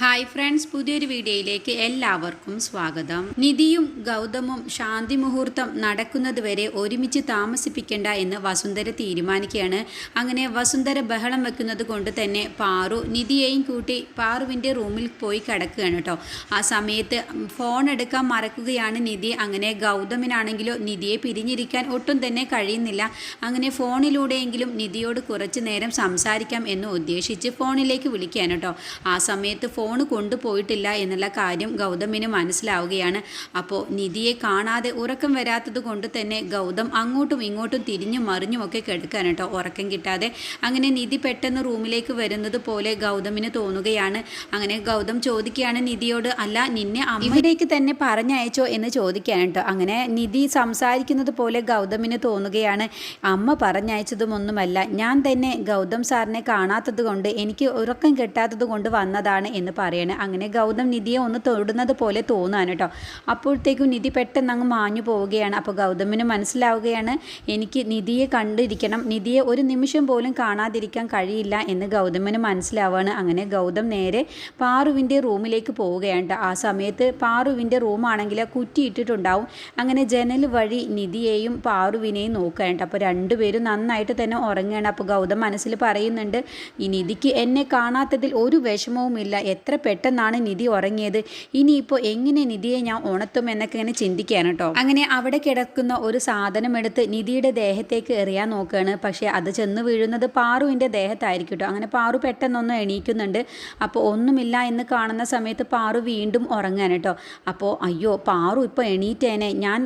Hi friends പുതിയൊരു വീഡിയോയിലേക്ക് എല്ലാവർക്കും സ്വാഗതം. നിധിയും ഗൗതമും ശാന്തി മുഹൂർത്തം നടക്കുന്നത് വരെ ഒരുമിച്ച് താമസിപ്പിക്കേണ്ട എന്ന് വസുന്ധര തീരുമാനിക്കുകയാണ്. അങ്ങനെ വസുന്ധര ബഹളം വെക്കുന്നത് കൊണ്ട് തന്നെ പാറു നിധിയെയും കൂട്ടി പാറുവിന്റെ റൂമിൽ പോയി കിടക്കുകയാണ് കേട്ടോ ആ സമയത്ത് ഫോൺ എടുക്കാൻ മറക്കുകയാണ് നിധി. അങ്ങനെ ഗൗതമിനാണെങ്കിലോ നിധിയെ പിരിഞ്ഞിരിക്കാൻ ഒട്ടും തന്നെ കഴിയുന്നില്ല. അങ്ങനെ ഫോണിലൂടെയെങ്കിലും നിധിയോട് കുറച്ച് നേരം സംസാരിക്കാം എന്ന് ഉദ്ദേശിച്ച് ഫോണിലേക്ക് വിളിക്കുകയാണ് കേട്ടോ ആ സമയത്ത് ഫോൺ കൊണ്ടുപോയിട്ടില്ല എന്നുള്ള കാര്യം ഗൗതമിന് മനസ്സിലാവുകയാണ്. അപ്പോൾ നിധിയെ കാണാതെ ഉറക്കം വരാത്തത് കൊണ്ട് തന്നെ ഗൗതം അങ്ങോട്ടും ഇങ്ങോട്ടും തിരിഞ്ഞു മറിഞ്ഞും ഒക്കെ കിടക്കാൻ കേട്ടോ ഉറക്കം കിട്ടാതെ. അങ്ങനെ നിധി പെട്ടെന്ന് റൂമിലേക്ക് വരുന്നത് പോലെ ഗൗതമിന് തോന്നുകയാണ്. അങ്ങനെ ഗൗതം ചോദിക്കുകയാണ് നിധിയോട് അല്ല നിന്നെ അമ്മയിലേക്ക് തന്നെ പറഞ്ഞയച്ചോ എന്ന് ചോദിക്കുകയാണ് കേട്ടോ. അങ്ങനെ നിധി സംസാരിക്കുന്നത് പോലെ ഗൗതമിന് തോന്നുകയാണ് അമ്മ പറഞ്ഞയച്ചതുമൊന്നുമല്ല. ഞാൻ തന്നെ ഗൗതം സാറിനെ കാണാത്തത് കൊണ്ട് എനിക്ക് ഉറക്കം കിട്ടാത്തത് കൊണ്ട് വന്നതാണ് എന്ന് പറയണേ. അങ്ങനെ ഗൗതം നിധിയെ ഒന്ന് തൊടുന്നത് പോലെ തോന്നാണ് കേട്ടോ. അപ്പോഴത്തേക്കും നിധി പെട്ടെന്ന് അങ്ങ് മാഞ്ഞു പോവുകയാണ്. അപ്പോൾ ഗൗതമിന് മനസ്സിലാവുകയാണ് എനിക്ക് നിധിയെ കണ്ടിരിക്കണം. നിധിയെ ഒരു നിമിഷം പോലും കാണാതിരിക്കാൻ കഴിയില്ല എന്ന് ഗൗതമിന് മനസ്സിലാവുകയാണ് അങ്ങനെ ഗൗതം നേരെ പാറുവിന്റെ റൂമിലേക്ക് പോവുകയാണ്. ആ സമയത്ത് പാറുവിന്റെ റൂമാണെങ്കിൽ കുറ്റിയിട്ടിട്ടുണ്ടാവും അങ്ങനെ ജനൽ വഴി നിധിയെയും പാറുവിനെയും നോക്കുകയാണ് അപ്പോൾ രണ്ടുപേരും നന്നായിട്ട് തന്നെ ഉറങ്ങുകയാണ്. അപ്പോൾ ഗൗതം മനസ്സിൽ പറയുന്നുണ്ട് ഈ നിധിക്ക് എന്നെ കാണാത്തതിൽ ഒരു വിഷമവുമില്ല. എത്ര പെട്ടെന്നാണ് നിധി ഉറങ്ങിയത്? ഇനിയിപ്പോൾ എങ്ങനെ നിധിയെ ഞാൻ ഉണർത്തും എന്നൊക്കെ ഇങ്ങനെ ചിന്തിക്കുകയാണ് കേട്ടോ അങ്ങനെ അവിടെ കിടക്കുന്ന ഒരു സാധനം എടുത്ത് നിധിയുടെ ദേഹത്തേക്ക് എറിയാൻ നോക്കുകയാണ്. പക്ഷേ അത് ചെന്ന് വീഴുന്നത് പാറുവിന്റെ ദേഹത്തായിരിക്കും കേട്ടോ അങ്ങനെ പാറു പെട്ടെന്നൊന്നും എണീക്കുന്നുണ്ട്. അപ്പോൾ ഒന്നുമില്ല എന്ന് കാണുന്ന സമയത്ത് പാറു വീണ്ടും ഉറങ്ങാൻ കേട്ടോ അപ്പോൾ അയ്യോ പാറു ഇപ്പോൾ എണീറ്റേനെ. ഞാൻ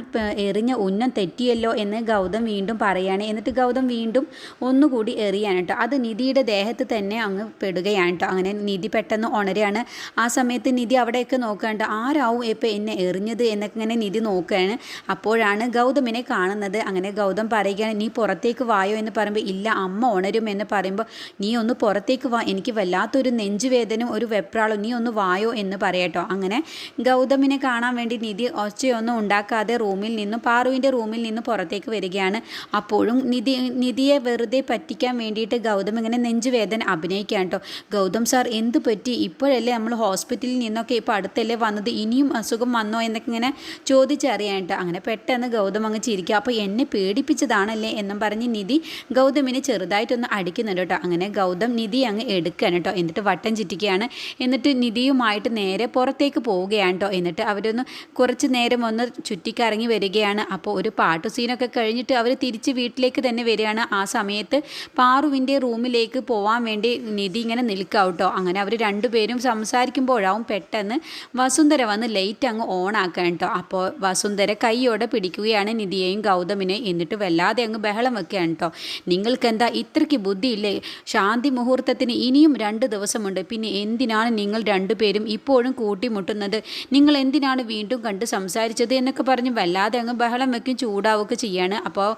എറിഞ്ഞ ഉന്നം തെറ്റിയല്ലോ എന്ന് ഗൗതം വീണ്ടും പറയുകയാണ്. എന്നിട്ട് ഗൗതം വീണ്ടും ഒന്നുകൂടി എറിയാണ് കേട്ടോ അത് നിധിയുടെ ദേഹത്ത് തന്നെ അങ്ങ് പെടുകയാണ് കേട്ടോ അങ്ങനെ നിധി പെട്ടെന്ന് ഉണരുകയാണ്. ആ സമയത്ത് നിധി അവിടെയൊക്കെ നോക്കാണ്ട് ആരാവും ഇപ്പോൾ എന്നെ എറിഞ്ഞത് എന്നൊക്കെ ഇങ്ങനെ നിധി നോക്കുകയാണ് അപ്പോഴാണ് ഗൗതമിനെ കാണുന്നത്. അങ്ങനെ ഗൗതം പറയുകയാണ് നീ പുറത്തേക്ക് വായോ? എന്ന് പറയുമ്പോൾ ഇല്ല അമ്മ ഉണരും എന്ന് പറയുമ്പോൾ നീ ഒന്ന് പുറത്തേക്ക് വാ. എനിക്ക് വല്ലാത്തൊരു നെഞ്ചുവേദനയും ഒരു വെപ്രാളും നീ ഒന്ന് വായോ? എന്ന് പറയട്ടോ അങ്ങനെ ഗൗതമിനെ കാണാൻ വേണ്ടി നിധി ഒച്ചയൊന്നും ഉണ്ടാക്കാതെ റൂമിൽ നിന്നും പാറുവിന്റെ റൂമിൽ നിന്ന് പുറത്തേക്ക് വരികയാണ്. അപ്പോഴും നിധി നിധിയെ വെറുതെ പറ്റിക്കാൻ വേണ്ടിയിട്ട് ഗൗതം ഇങ്ങനെ നെഞ്ചുവേദന അഭിനയിക്കുകയാണ് കേട്ടോ ഗൗതം സാർ എന്ത് പറ്റി? ഇപ്പോഴല്ലേ നമ്മൾ ഹോസ്പിറ്റലിൽ നിന്നൊക്കെ ഇപ്പോൾ അടുത്തല്ലേ വന്നത്? ഇനിയും അസുഖം വന്നോ എന്നൊക്കെ ഇങ്ങനെ ചോദിച്ചറിയാനായിട്ട്. അങ്ങനെ പെട്ടെന്ന് ഗൗതം അങ്ങ് ചിരിക്കുക അപ്പോൾ എന്നെ പേടിപ്പിച്ചതാണല്ലേ എന്നും പറഞ്ഞ് നിധി ഗൗതമിനെ ചെറുതായിട്ടൊന്ന് അടിക്കുന്നുണ്ട് കേട്ടോ. അങ്ങനെ ഗൗതം നിധി അങ്ങ് എടുക്കുകയാണ് കേട്ടോ. എന്നിട്ട് വട്ടം ചുറ്റിക്കുകയാണ്. എന്നിട്ട് നിധിയുമായിട്ട് നേരെ പുറത്തേക്ക് പോവുകയാണ് കേട്ടോ. എന്നിട്ട് അവരൊന്ന് കുറച്ച് നേരം ഒന്ന് ചുറ്റിക്കറങ്ങി വരികയാണ്. അപ്പോൾ ഒരു പാട്ട് സീനൊക്കെ കഴിഞ്ഞിട്ട് അവർ തിരിച്ച് വീട്ടിലേക്ക് തന്നെ വരികയാണ്. ആ സമയത്ത് പാറുവിന്റെ റൂമിലേക്ക് പോവാൻ വേണ്ടി നിധി ഇങ്ങനെ നിൽക്കാം കേട്ടോ. അങ്ങനെ അവർ രണ്ടുപേരും സംസാരിക്കുമ്പോഴാവും പെട്ടെന്ന് വസുന്ധര വന്ന് ലൈറ്റ് അങ്ങ് ഓൺ ആക്കാൻ കേട്ടോ അപ്പോൾ വസുന്ധര കൈയോടെ പിടിക്കുകയാണ് നിധിയെയും ഗൗതമിനെ എന്നിട്ട് വല്ലാതെ അങ്ങ് ബഹളം വെക്കുകയാണ് കേട്ടോ നിങ്ങൾക്ക് എന്താ ഇത്രയ്ക്ക് ബുദ്ധിയില്ലേ? ശാന്തി മുഹൂർത്തത്തിന് ഇനിയും രണ്ട് ദിവസമുണ്ട്. പിന്നെ എന്തിനാണ് നിങ്ങൾ രണ്ടുപേരും ഇപ്പോഴും കൂട്ടിമുട്ടുന്നത്? നിങ്ങൾ എന്തിനാണ് വീണ്ടും കണ്ട് സംസാരിച്ചത് എന്നൊക്കെ പറഞ്ഞ് വല്ലാതെ അങ്ങ് ബഹളം വെക്കും ചൂടാവുകയൊക്കെ ചെയ്യാണ്. അപ്പോൾ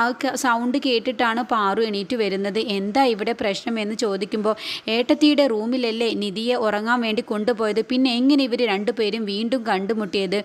ആ സൗണ്ട് കേട്ടിട്ടാണ് പാറു എണീറ്റ് വരുന്നത്. എന്താ ഇവിടെ പ്രശ്നം എന്ന് ചോദിക്കുമ്പോൾ ഏട്ടത്തിയുടെ റൂമിലല്ലേ നിധിയെ ഉറങ്ങാൻ വേണ്ടി കൊണ്ടുപോയത്. പിന്നെ എങ്ങനെ ഇവർ രണ്ടുപേരും വീണ്ടും കണ്ടുമുട്ടിയത്?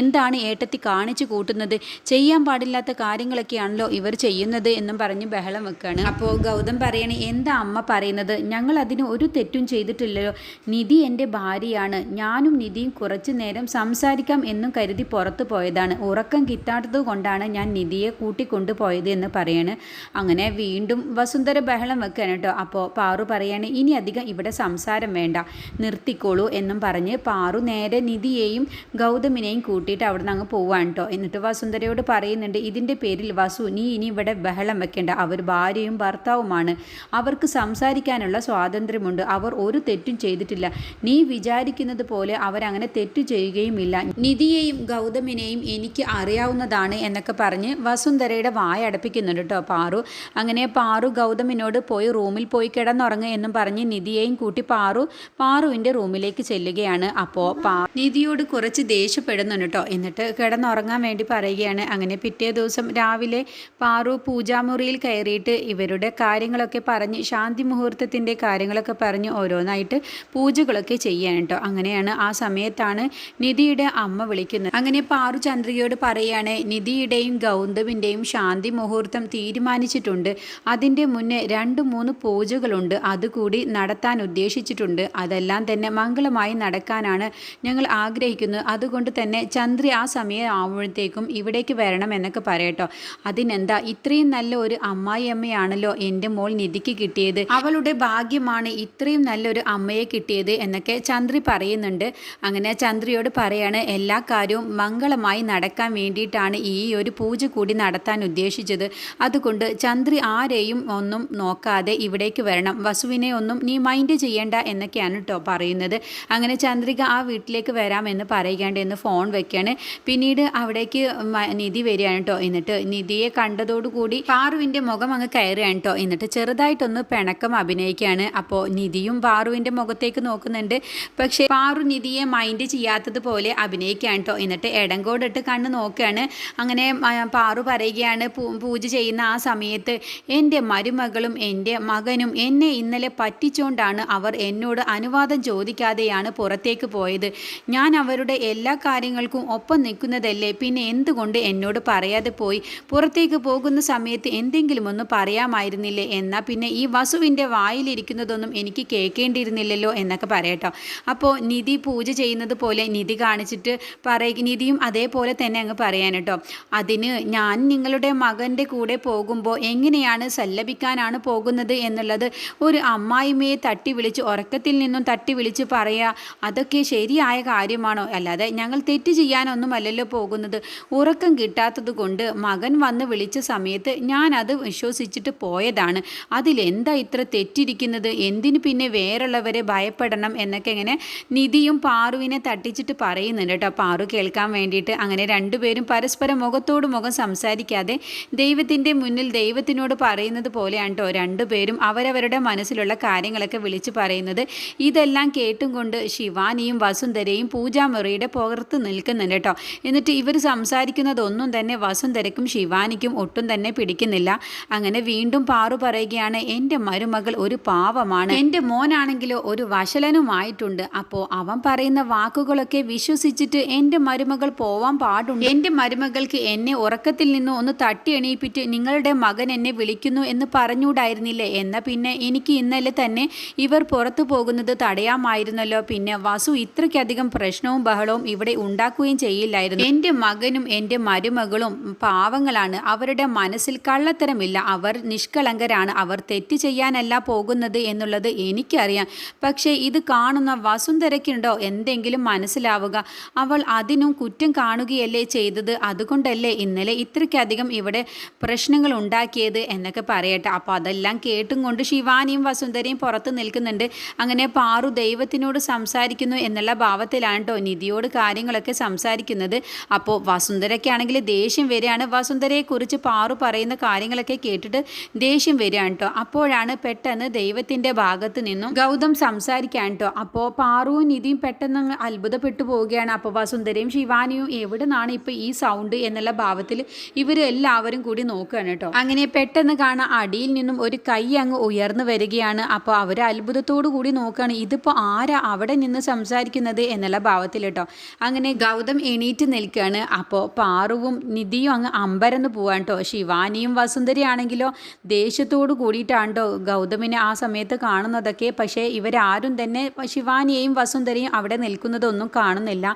എന്താണ് ഏട്ടത്തി കാണിച്ചു കൂട്ടുന്നത്? ചെയ്യാൻ പാടില്ലാത്ത കാര്യങ്ങളൊക്കെയാണല്ലോ ഇവർ ചെയ്യുന്നത് എന്നും പറഞ്ഞ് ബഹളം വെക്കുകയാണ് അപ്പോൾ ഗൗതം പറയണ എന്താ അമ്മ പറയുന്നത്? ഞങ്ങൾ അതിന് ഒരു തെറ്റും ചെയ്തിട്ടില്ലല്ലോ. നിധി എന്റെ ഭാര്യയാണ്. ഞാനും നിധിയും കുറച്ചു നേരം സംസാരിക്കാം എന്നും കരുതി പുറത്തു പോയതാണ്. ഉറക്കം കിട്ടാത്തത് കൊണ്ടാണ് ഞാൻ നിധിയെ കൂട്ടിക്കൊണ്ടുപോയത് എന്ന് പറയാണ്. അങ്ങനെ വീണ്ടും വസുന്ധര ബഹളം വെക്കുകയാണ് കേട്ടോ. അപ്പോൾ പാറു പറയാണ് ഇനി അധികം ഇവിടെ സംസാരം വേണ്ട. നിർത്തിക്കോളൂ എന്നും പറഞ്ഞ് പാറു നേരെ നിധിയെയും ഗൗതമിനെയും കൂട്ടിയിട്ട് അവിടെ നിന്ന് അങ്ങ് കേട്ടോ എന്നിട്ട് വസുന്ധരയോട് പറയുന്നുണ്ട് ഇതിന്റെ പേരിൽ വസു നീ ഇനി ഇവിടെ ബഹളം വെക്കേണ്ട. അവർ ഭാര്യയും ഭർത്താവുമാണ്. അവർക്ക് സംസാരിക്കാനുള്ള സ്വാതന്ത്ര്യമുണ്ട്. അവർ ഒരു തെറ്റും ചെയ്തിട്ടില്ല. നീ വിചാരിക്കുന്നത് പോലെ അവരങ്ങനെ തെറ്റു ചെയ്യുകയുമില്ല. നിധിയെയും ഗൗതമിനെയും എനിക്ക് അറിയാവുന്നതാണ് എന്നൊക്കെ പറഞ്ഞ് വസുന്ധരയുടെ വായ അടപ്പിക്കുന്നുണ്ട് കേട്ടോ പാറു. അങ്ങനെ പാറു ഗൗതമിനോട് പോയി റൂമിൽ പോയി കിടന്നുറങ്ങുക എന്നും പറഞ്ഞ് നിധിയെയും കൂട്ടി പാറു പാറുവിന്റെ റൂമിലേക്ക് ചെല്ലുകയാണ്. അപ്പോൾ പാ നിധിയോട് കുറച്ച് ദേഷ്യപ്പെടുന്നുണ്ട് കേട്ടോ എന്നിട്ട് കിടന്നുറങ്ങാൻ വേണ്ടി പറയുകയാണ്. അങ്ങനെ പിറ്റേ ദിവസം രാവിലെ പാറു പൂജാമുറിയിൽ കയറിയിട്ട് ഇവരുടെ കാര്യങ്ങളൊക്കെ പറഞ്ഞ് ശാന്തി മുഹൂർത്തത്തിന്റെ കാര്യങ്ങളൊക്കെ പറഞ്ഞ് ഓരോന്നായിട്ട് പൂജകളൊക്കെ ചെയ്യാൻ കേട്ടോ അങ്ങനെയാണ് ആ സമയത്താണ് നിധിയുടെ അമ്മ വിളിക്കുന്നത്. അങ്ങനെ പാറു ചന്ദ്രികയോട് പറയുകയാണ് നിധിയുടെയും ഗൗതമിന്റെയും ശാന്തി മുഹൂർത്തം തീരുമാനിച്ചിട്ടുണ്ട്. അതിന്റെ മുന്നേ രണ്ട് മൂന്ന് പൂജകളുണ്ട്. അതുകൂടി നടത്താൻ ഉദ്ദേശിച്ചിട്ടുണ്ട്. അതല്ല അതെല്ലാം തന്നെ മംഗളമായി നടക്കാനാണ് ഞങ്ങൾ ആഗ്രഹിക്കുന്നത്. അതുകൊണ്ട് തന്നെ ചന്ദ്രി ആ സമയം ആവുമ്പോഴത്തേക്കും ഇവിടേക്ക് വരണം എന്നൊക്കെ പറയട്ടോ. അതിനെന്താ? ഇത്രയും നല്ല ഒരു അമ്മായി അമ്മയാണല്ലോ എന്റെ മോൾ നിധിക്ക് കിട്ടിയത്. അവളുടെ ഭാഗ്യമാണ് ഇത്രയും നല്ലൊരു അമ്മയെ കിട്ടിയത് എന്നൊക്കെ ചന്ദ്രി പറയുന്നുണ്ട്. അങ്ങനെ ചന്ദ്രിയോട് പറയാണ് എല്ലാ കാര്യവും മംഗളമായി നടക്കാൻ വേണ്ടിയിട്ടാണ് ഈ ഒരു പൂജ കൂടി നടത്താൻ ഉദ്ദേശിച്ചത്. അതുകൊണ്ട് ചന്ദ്രി ആരെയും ഒന്നും നോക്കാതെ ഇവിടേക്ക് വരണം. വസുവിനെ ഒന്നും നീ മൈൻഡ് ചെയ്യേണ്ട എന്നൊക്കെയാണ് കേട്ടോ പറയുന്നത്. അങ്ങനെ ചന്ദ്രിക ആ വീട്ടിലേക്ക് വരാമെന്ന് പറയുകയാണ്ട് എന്ന് ഫോൺ വെക്കുകയാണ് പിന്നീട് അവിടേക്ക് നിധി വരികയാണ് കേട്ടോ എന്നിട്ട് നിധിയെ കണ്ടതോടുകൂടി പാറുവിന്റെ മുഖം അങ്ങ് കയറുകയാണ് കേട്ടോ എന്നിട്ട് ചെറുതായിട്ടൊന്ന് പിണക്കം അഭിനയിക്കുകയാണ്. അപ്പോൾ നിധിയും പാറുവിന്റെ മുഖത്തേക്ക് നോക്കുന്നുണ്ട്. പക്ഷേ പാറു നിധിയെ മൈൻഡ് ചെയ്യാത്തതുപോലെ അഭിനയിക്കുകയാണ് കേട്ടോ എന്നിട്ട് ഇടങ്കോടിട്ട് കണ്ണ് നോക്കുകയാണ്. അങ്ങനെ പാറു പറയുകയാണ് പൂജ ചെയ്യുന്ന ആ സമയത്ത് എന്റെ മരുമകളും എന്റെ മകനും എന്നെ ഇന്നലെ പറ്റിച്ചുകൊണ്ടാണ് അവർ എന്നോട് അനുവാദം ചോദിക്കാതെയാണ് പുറത്തേക്ക് പോയത്. ഞാൻ അവരുടെ എല്ലാ കാര്യങ്ങൾക്കും ഒപ്പം നിൽക്കുന്നതല്ലേ? പിന്നെ എന്തുകൊണ്ട് എന്നോട് പറയാതെ പോയി? പുറത്തേക്ക് പോകുന്ന സമയത്ത് എന്തെങ്കിലും ഒന്ന് പറയാമായിരുന്നില്ലേ? എന്നാൽ പിന്നെ ഈ വസുവിന്റെ വായിലിരിക്കുന്നതൊന്നും എനിക്ക് കേൾക്കേണ്ടിയിരുന്നില്ലല്ലോ എന്നൊക്കെ പറയട്ടോ. അപ്പോൾ നിധി പൂജ ചെയ്യുന്നത് പോലെ നിധി കാണിച്ചിട്ട് പറയ നിധിയും അതേപോലെ തന്നെ അങ്ങ് പറയാൻ കേട്ടോ അതിന് ഞാൻ നിങ്ങളുടെ മകന്റെ കൂടെ പോകുമ്പോൾ എങ്ങനെയാണ് സല്ലപിക്കാനാണ് പോകുന്നത് എന്നുള്ളത് ഒരു അമ്മായിമ്മയെ തട്ടി വിളിച്ച് ഉറക്കത്തിൽ നിന്നും തട്ടി വിളിച്ച് പറയുക അതൊക്കെ ശരിയായ കാര്യമാണോ? അല്ലാതെ ഞങ്ങൾ തെറ്റ് ചെയ്യാനൊന്നും അല്ലല്ലോ പോകുന്നത്. ഉറക്കം കിട്ടാത്തത് കൊണ്ട് മകൻ വന്ന് വിളിച്ച സമയത്ത് ഞാൻ അത് വിശ്വസിച്ചിട്ട് പോയതാണ്. അതിലെന്താ ഇത്ര തെറ്റിരിക്കുന്നത്? എന്തിന് പിന്നെ വേറുള്ളവരെ ഭയപ്പെടണം എന്നൊക്കെ ഇങ്ങനെ നിധിയും പാറുവിനെ തട്ടിച്ചിട്ട് പറയുന്നുണ്ട് കേട്ടോ. പാറു കേൾക്കാൻ വേണ്ടിയിട്ട് അങ്ങനെ രണ്ടുപേരും പരസ്പരം മുഖത്തോട് മുഖം സംസാരിക്കാതെ ദൈവത്തിന്റെ മുന്നിൽ ദൈവത്തിനോട് പറയുന്നത് പോലെയാണ് കേട്ടോ രണ്ടുപേരും അവരവരുടെ മനസ്സിലുള്ള കാര്യങ്ങളൊക്കെ വിളിച്ച് പറയുന്നത്. ഇതെല്ലാം കേട്ടും കൊണ്ട് ശിവാനിയും വസുന്ധരയും പൂജാമുറിയുടെ പുറത്ത് നിൽക്കുന്നുണ്ട് കേട്ടോ. എന്നിട്ട് ഇവർ സംസാരിക്കുന്നതൊന്നും തന്നെ വസുന്ധരയ്ക്കും ശിവാനിക്കും ഒട്ടും തന്നെ പിടിക്കുന്നില്ല. അങ്ങനെ വീണ്ടും പാറു പറയുകയാണ് എന്റെ മരുമകൾ ഒരു പാവമാണ്. എന്റെ മോനാണെങ്കിലോ ഒരു വശലനുമായിട്ടുണ്ട്. അപ്പോൾ അവൻ പറയുന്ന വാക്കുകളൊക്കെ വിശ്വസിച്ചിട്ട് എന്റെ മരുമകൾ പോവാൻ പാടുണ്ട്. എന്റെ മരുമകൾക്ക് എന്നെ ഉറക്കത്തിൽ നിന്ന് ഒന്ന് തട്ടി എണീപ്പിച്ച് നിങ്ങളുടെ മകൻ എന്നെ വിളിക്കുന്നു എന്ന് പറഞ്ഞൂടായിരുന്നില്ലേ എന്നാൽ പിന്നെ എനിക്ക് ഇന്നലെ തന്നെ ഇവർ പുറത്തു പോകുന്നത് തടയാമായിരുന്നല്ലോ. പിന്നെ വസു ഇത്രയ്ക്കധികം പ്രശ്നവും ബഹളവും ഇവിടെ ഉണ്ടാക്കുകയും ചെയ്യില്ലായിരുന്നു. എന്റെ മകനും എന്റെ മരുമകളും പാവങ്ങളാണ്. അവരുടെ മനസ്സിൽ കള്ളത്തരമില്ല. അവർ നിഷ്കളങ്കരാണ്. അവർ തെറ്റ് ചെയ്യാനല്ല പോകുന്നത് എന്നുള്ളത് എനിക്കറിയാം. പക്ഷേ ഇത് കാണുന്ന വസുന്ധരയ്ക്കുണ്ടോ? എന്തെങ്കിലും മനസ്സിലാവുക. അവൾ അതിനും കുറ്റം കാണുകയല്ലേ ചെയ്തത്? അതുകൊണ്ടല്ലേ ഇന്നലെ ഇത്രയ്ക്കധികം ഇവിടെ പ്രശ്നങ്ങൾ ഉണ്ടാക്കിയത്? എന്നൊക്കെ പറയട്ടെ. അപ്പോൾ അതെല്ലാം കേട്ടും കൊണ്ട് ശിവാനിയും വസുന്ധരയും പുറത്ത് നിൽക്കുന്നുണ്ട്. അങ്ങനെ പാറു ദൈവത്തിനോട് സംസാരിക്കുന്നു എന്നുള്ള ഭാവത്തിലാണ് കേട്ടോ നിധിയോട് കാര്യങ്ങളൊക്കെ സംസാരിക്കുന്നത്. അപ്പോൾ വസുന്ധരയ്ക്കാണെങ്കിൽ ദേഷ്യം വരികയാണ്. വസുന്ധരയെക്കുറിച്ച് പാറു പറയുന്ന കാര്യങ്ങളൊക്കെ കേട്ടിട്ട് ദേഷ്യം വരികയാണ് കേട്ടോ അപ്പോഴാണ് പെട്ടെന്ന് ദൈവത്തിന്റെ ഭാഗത്ത് നിന്നും ഗൗതം സംസാരിക്കാൻ കേട്ടോ അപ്പോൾ പാറുവും നിധിയും പെട്ടെന്ന് അത്ഭുതപ്പെട്ടു പോവുകയാണ്. അപ്പോൾ വസുന്ധരയും ശിവാനിയും എവിടെ നിന്നാണ് ഇപ്പോൾ ഈ സൗണ്ട് എന്നുള്ള ഭാവത്തിൽ ഇവർ എല്ലാവരും കൂടി നോക്കുകയാണ് കേട്ടോ അങ്ങനെ പെട്ടെന്ന് കാണാൻ അടിയിൽ നിന്നും ഒരു കൈ അങ്ങ് ഉയർന്നു വരികയാണ്. അപ്പോൾ അവർ അത്ഭുതത്തോടു കൂടി നോക്കുകയാണ്. ഇതിപ്പോൾ ആരാ അവിടെ നിന്ന് സംസാരിക്കുന്നത് എന്നുള്ള ഭാവത്തിൽ കേട്ടോ. അങ്ങനെ ഗൗതം എണീറ്റ് നിൽക്കുകയാണ് അപ്പോൾ പാറുവും നിധിയും അങ്ങ് അമ്പരന്ന് പോവാണ് കേട്ടോ. ശിവാനിയും വസുന്ധരയാണെങ്കിലോ ദേഷ്യത്തോട് കൂടിയിട്ടാണ് കേട്ടോ ഗൗതമിനെ ആ സമയത്ത് കാണുന്നതൊക്കെ. പക്ഷേ ഇവരാരും തന്നെ ശിവാനിയെയും വസുന്ധരയും അവിടെ നിൽക്കുന്നതൊന്നും കാണുന്നില്ല.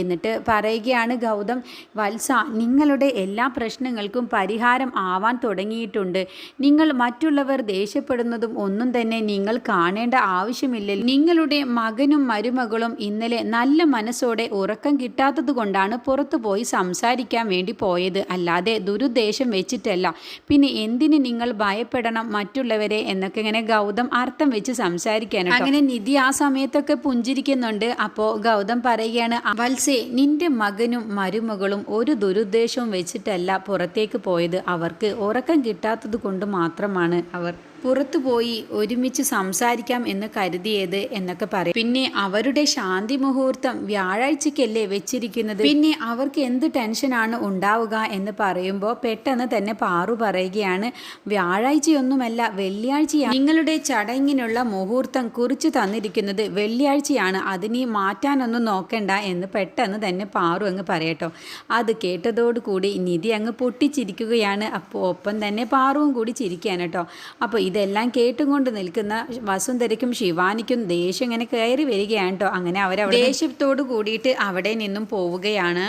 എന്നിട്ട് പറയുകയാണ് ഗൗതം വത്സ നിങ്ങളുടെ എല്ലാ പ്രശ്നങ്ങൾക്കും പരിഹാരം ആവാൻ തുടങ്ങിയിട്ടുണ്ട്. നിങ്ങൾ മറ്റുള്ളവർ ദേഷ്യപ്പെടുന്നതും ഒന്നും തന്നെ നിങ്ങൾ കാണേണ്ട ആവശ്യമില്ല നിങ്ങളുടെ മകനും മരുമകളും ഇന്നലെ നല്ല മനസ്സോടെ ഉറക്കം കിട്ടാത്തതുകൊണ്ടാണ് പുറത്തു പോയി സംസാരിക്കാൻ വേണ്ടി പോയത്. അല്ലാതെ ദുരുദ്ദേശം വെച്ചിട്ടല്ല. പിന്നെ എന്തിന് നിങ്ങൾ ഭയപ്പെടണം മറ്റുള്ളവരെ എന്നൊക്കെ ഇങ്ങനെ ഗൗതം അർത്ഥം വെച്ച് സംസാരിക്കാനുണ്ട് അങ്ങനെ നിധി ആ സമയത്തൊക്കെ പുഞ്ചിരിക്കുന്നുണ്ട്. അപ്പോൾ ഗൗതം പറയുകയാണ് വത്സേ നിന്റെ മകനും മരുമകളും ഒരു ദുരുദ്ദേശവും വെച്ചിട്ടല്ല പുറത്തേക്ക് പോയത്. അവർക്ക് ഉറക്കം കിട്ടാത്തത് കൊണ്ട് മാത്രമാണ് അവർ പുറത്തു പോയി ഒരുമിച്ച് സംസാരിക്കാം എന്ന് കരുതിയത് എന്നൊക്കെ പറയും. പിന്നെ അവരുടെ ശാന്തി മുഹൂർത്തം വ്യാഴാഴ്ചക്കല്ലേ വെച്ചിരിക്കുന്നത്? പിന്നെ അവർക്ക് എന്ത് ടെൻഷനാണ് ഉണ്ടാവുക എന്ന് പറയുമ്പോൾ പെട്ടെന്ന് തന്നെ പാറു പറയുകയാണ് വ്യാഴാഴ്ചയൊന്നുമല്ല വെള്ളിയാഴ്ചയാണ്. നിങ്ങളുടെ ചടങ്ങിനുള്ള മുഹൂർത്തം കുറിച്ച് തന്നിരിക്കുന്നത് വെള്ളിയാഴ്ചയാണ്. അതിനി മാറ്റാനൊന്നും നോക്കണ്ട എന്ന് പെട്ടെന്ന് തന്നെ പാറു അങ്ങ് പറയട്ടോ. അത് കേട്ടതോടുകൂടി നിധി അങ്ങ് പൊട്ടിച്ചിരിക്കുകയാണ്. അപ്പോൾ ഒപ്പം തന്നെ പാറുവും കൂടി ചിരിക്കുകയാണ് കേട്ടോ. അപ്പോൾ ഇതെല്ലാം കേട്ടുകൊണ്ട് നിൽക്കുന്ന വസുന്ധരയ്ക്കും ശിവാനിക്കും ദേഷ്യം ഇങ്ങനെ കയറി വരികയാണ് കേട്ടോ അങ്ങനെ അവരവിടെ ദേഷ്യത്തോട് കൂടിയിട്ട് അവിടെ നിന്നും പോവുകയാണ്.